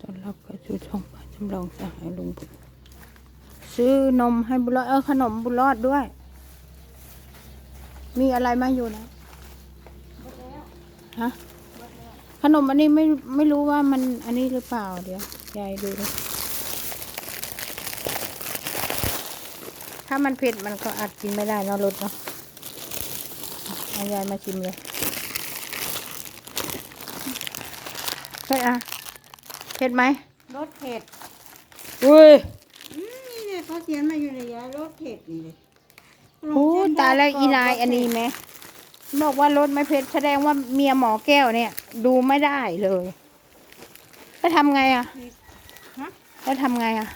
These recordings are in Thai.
ต้อนรับเข้าสู่ช่องป้าจำลองสหายลุงพลซื้อนมให้บุญรอดเออขนมบุญรอดด้วย มีอะไรมาอยู่นะฮะขนมอันนี้ไม่ไม่รู้ว่ามันอันนี้หรือเปล่าเดี๋ยวยายดูดิถ้ามันเผ็ดมันก็อาจกินไม่ได้เนอะรสเนาะเอายายมาชิมเลยเฮ้ยอะ เผ็ดไหมรสเผ็ดอุ้ยอืมนี่เนี่ยเขาเขียนมาอยู่ในยารสเผ็ดนี่เลยโอ้ตายแล้วอีนายอันนี้ไหมบอกว่ารถไม่เผ็ดแสดงว่าเมียหมอแก้วเนี่ย ดูไม่ได้เลยแล้วทำไงอะฮะแล้วทำไงอะ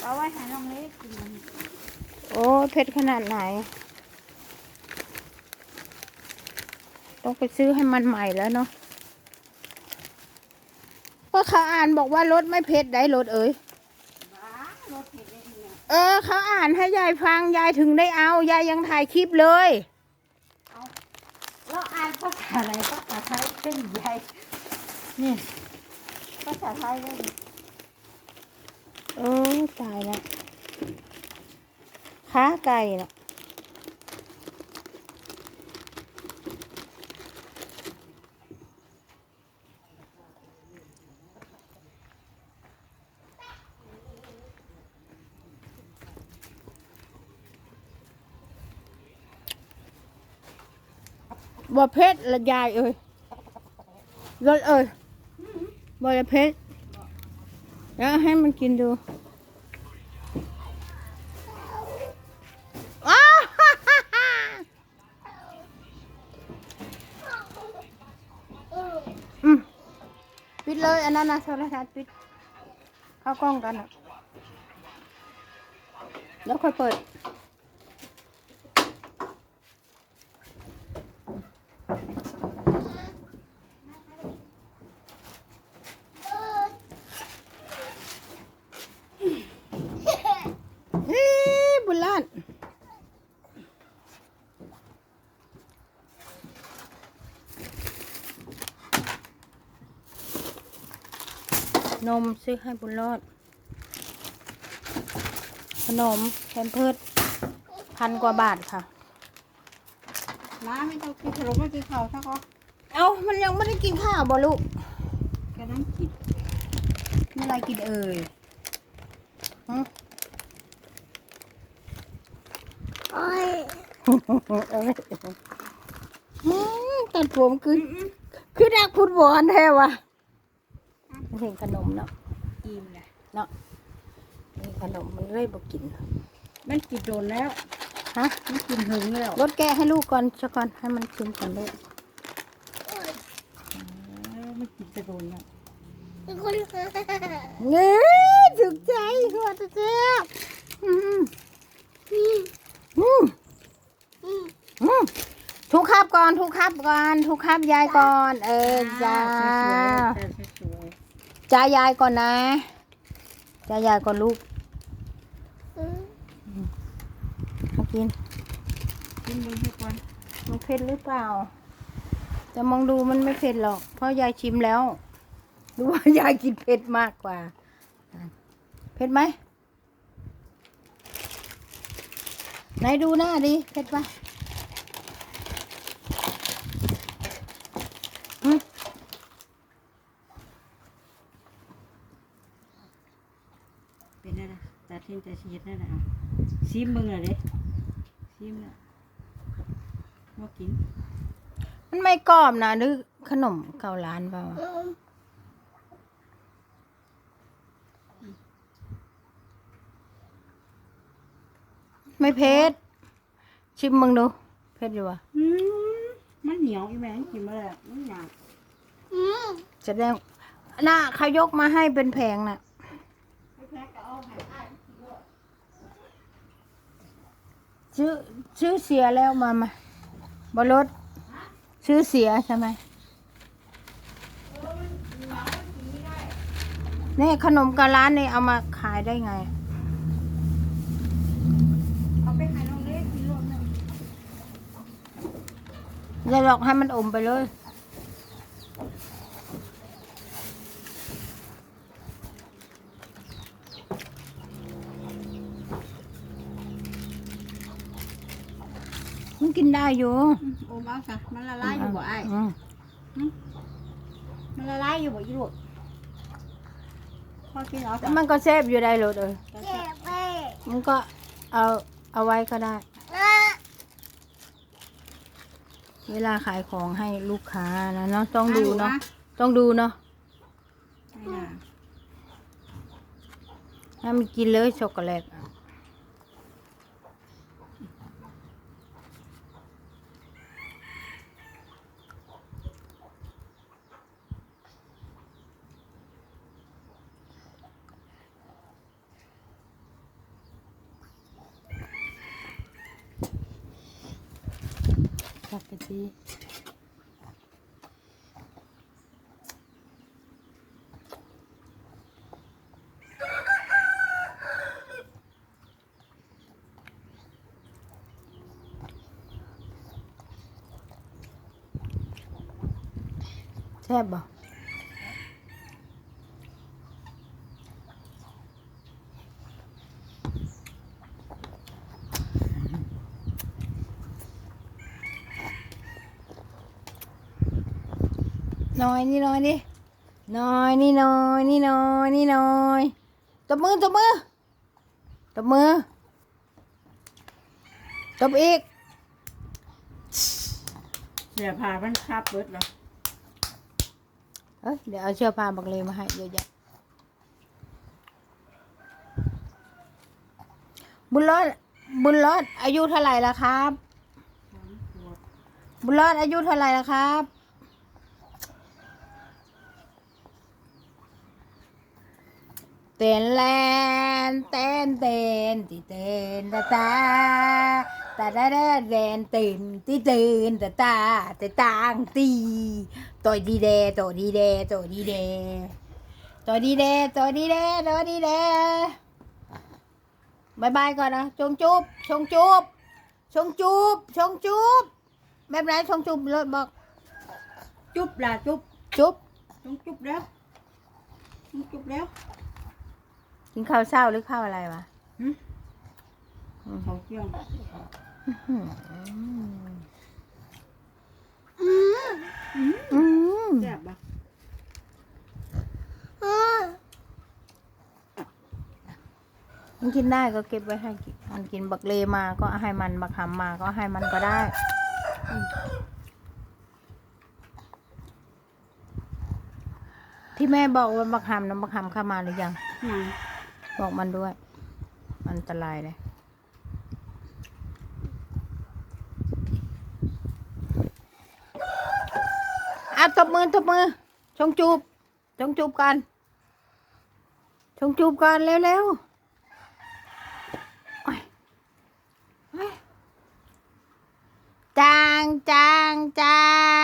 เอาไว้ให้น้องเล็กกินมันโอ้เผ็ดขนาดไหน ต้องไปซื้อให้มันใหม่แล้วเนาะ ก็เขาอ่านบอกว่ารถไม่เผ็ดได้รถเอ้ยบ้ารสเผ็ดเลยเนี่ยเออ เขาอ่านให้ยายฟังยายถึงได้เอา ยายยังถ่ายคลิปเลยเราอ่านภาษาอะไรภาษาไทยเป็นใหญ่นี่ภาษาไทยเลยเออตายแล้วขาไก่น่ะ บ่เพชรละยายเอ้ยรถเอ้ยบ่ละเพชรแล้วให้มันกินดูอ้าวอืมปิดเลยอันนั้นนะโทรศัพท์ปิด เข้ากล้องกันอะแล้วค่อยเปิด เฮ้ยบุญลานนมซื้อให้บุญรอด ขนมแพมเพิร์ดพันกว่าบาทค่ะ น้าไม่ต้องกินขนมไม่กินข้าวถ้าเขาเอามันยังไม่ได้กินข้าวบ่ลูกแกน้ำกินเมื่อไรกินเอ่ยฮะ โอ้ยอืมตัดผมคือ คือนักฟุตบอลแท้วะเห็นขนมเนาะอิ่มเลยเนาะนี่ขนมมันเลยบอกกิน มันกินโดนแล้วฮะมันกินหึงแล้วรถแกะให้ลูกก่อนชะก่อนให้มันกินก่อนลูกเออมันกินจะโดนแล้วเงี้ยถึกใจหัวตะเจี๊ยบอืมอืมอืมอืมทุกครั บก่อนทุกครับก่อนทุกครับยายก่อน เออจ้าสวยๆสวยจ้ายายก่อนนะจ้ายายก่อนลูกมากินๆกินมึงให้ก่อนมันเผ็ดหรือเปล่า จะมองดูมันไม่เผ็ดหรอก เพราะยายชิมแล้วดูว่ายายกินเผ็ดมากกว่า เผ็ดไหมไหนดูหน้าดิเผ็ดปะ เป็นได้นะตัดทิ้งแต่ชีสนั่นนะซีมมึงเลยเด้ซีมน่ะมากิน มันไม่กรอบนะหรือขนมเกาล้านเปล่าอะไม่เผ็ดชิมมึงดูเผ็ดอยู่วะอืมมันเหนียวอีแม่งกินมาแล้วมันหยาบแสดงน่ะเขายกมาให้เป็นแผงน่ะ ชื่อชื่อเสียแล้วมามาบรถชื่อเสียใช่ไหมนี่ขนมกะร้านนี่เอามาขายได้ไง เอาไปให้น้องเล็กกินรวมนึงอย่าหลอกให้มันอมไปเลย มันกินได้อยู่อืมโอมเอาซะมันละลายอยู่บ่ไอ้ายอืมมันละลายอยู่บ่อีลูกพ่อกินเอาแต่ซะมันก็แซ่บอยู่ได้เลยเออเจ็บไปมันก็เอาเอาไว้ก็ได้ เวลาขายของให้ลูกค้านะเนาะต้องดูเนาะต้องดูเนาะไม่น่าถ้ามีกินเลยช็อกโกแลต ทีแซ่บบ่ น้อยนี่น้อยนี่น้อยนี่น้อยนี่น้อยนี่น้อยตบมือตบมือตบมือตบอีกเดี๋ยวพามันคาบเบิดแล้วเอ้ยเดี๋ยวเอาเชือกพาบักเลมาให้เยอะแยะบุญรอดบุญรอดอายุเท่าไหร่แล้วครับสามขวบบุญรอดอายุเท่าไหร่แล้วครับ เต้นแลนเต้นเต้นตีเต้นตาตาตาดาดาแดนเต้นตีเต้นตาตาต่ต่างตีตัวดีเดตัวดีเดตัวดีเดตัวดีเดตัวดีเดตัวดีเดบายบายก่อนนะชงจุบชงจุบชงจุบชงจุบแบบไหนชงจุบรถบอกจุ๊บล่ะจุ๊บจุบต้องจุบแล้วต้องจุบแล้ว กินข้าวเช้าหรือข้าวอะไรวะหึเขาเกี่ยวอืมอืมแซ่บบ่มันกินได้ก็เก็บไว้ให้กินมันกินบักเลมาก็ให้มันบักหำมาก็ให้มันก็ได้อืมที่แม่บอกว่าบักหำนะบักหำเข้ามาหรือยังหยัง บอกมันด้วย อันตรายเลยอะตบมือตบมือ ชงจูบ ชงจูบกัน ชงจูบกันเร็วๆจางจางจา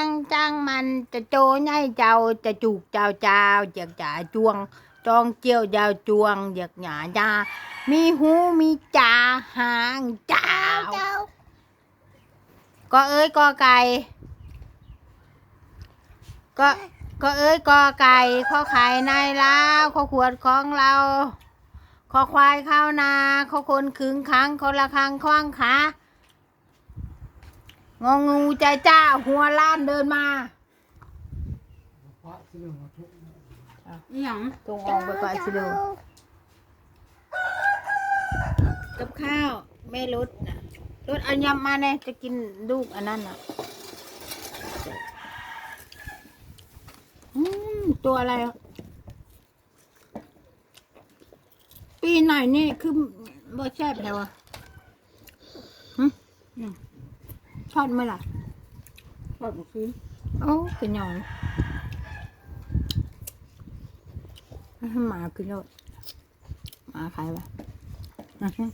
งจางมันจะโจใหญ่เจ้าจะจูกเจ้าเจ้าอยากจ่าจวง จองเจียวยาวจวงอยากหยาจามีหูมีจ่าหางเจ้าก็เอ้ยกอไก่ก็ก็เอ้ยกอไก่ข้อไข่ในแล้วข้อขวดของเราข้อควายเข้านาข้อคนขึงขังข้อละคังคว้างขางองูใจจ้าหัวล้านเดินมา อีหยังตรงออกไปก่อนสิดูกับข้าวแม่รถนะรถเอายำมาเนี่ยจะกินลูกอันนั้นอะอืมตัวอะไรอะปีไหนนี่คือบ่แซ่บแล้วอะหึอืมทอดเมื่อไหร่ทอดบ่คืนโอ้เป็นหยอนใหมากินรถหมาใครวะอือฮึ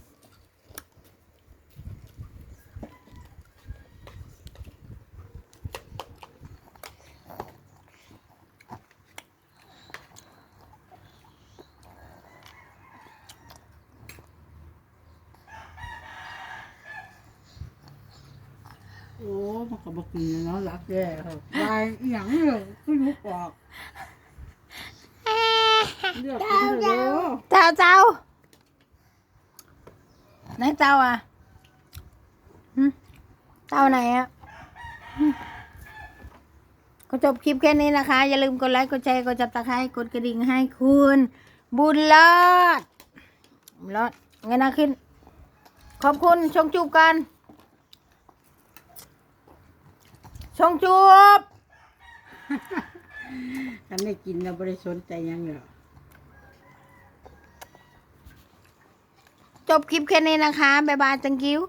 โอ้มันก็บ่กินแล้วเนาะรักแย่ครับวายอีหยังเลยคือลูกออก เลือกกินเด้อเจ้าเจ้าไหนเจ้าอะหึเต้าไหนอะอืมก็จบคลิปแค่นี้นะคะ อย่าลืมกดไลค์ กดแชร์ กดจับตะไคร้กดกระดิ่งให้คุณ บุญรอดรอดเงินหนาขึ้น ขอบคุณชงจูบกันชงจูบ คันได้กินเราบ่ได้สนใจหยังหรอก จบคลิปแค่นี้นะคะ บ๊ายบายจังกิ้ว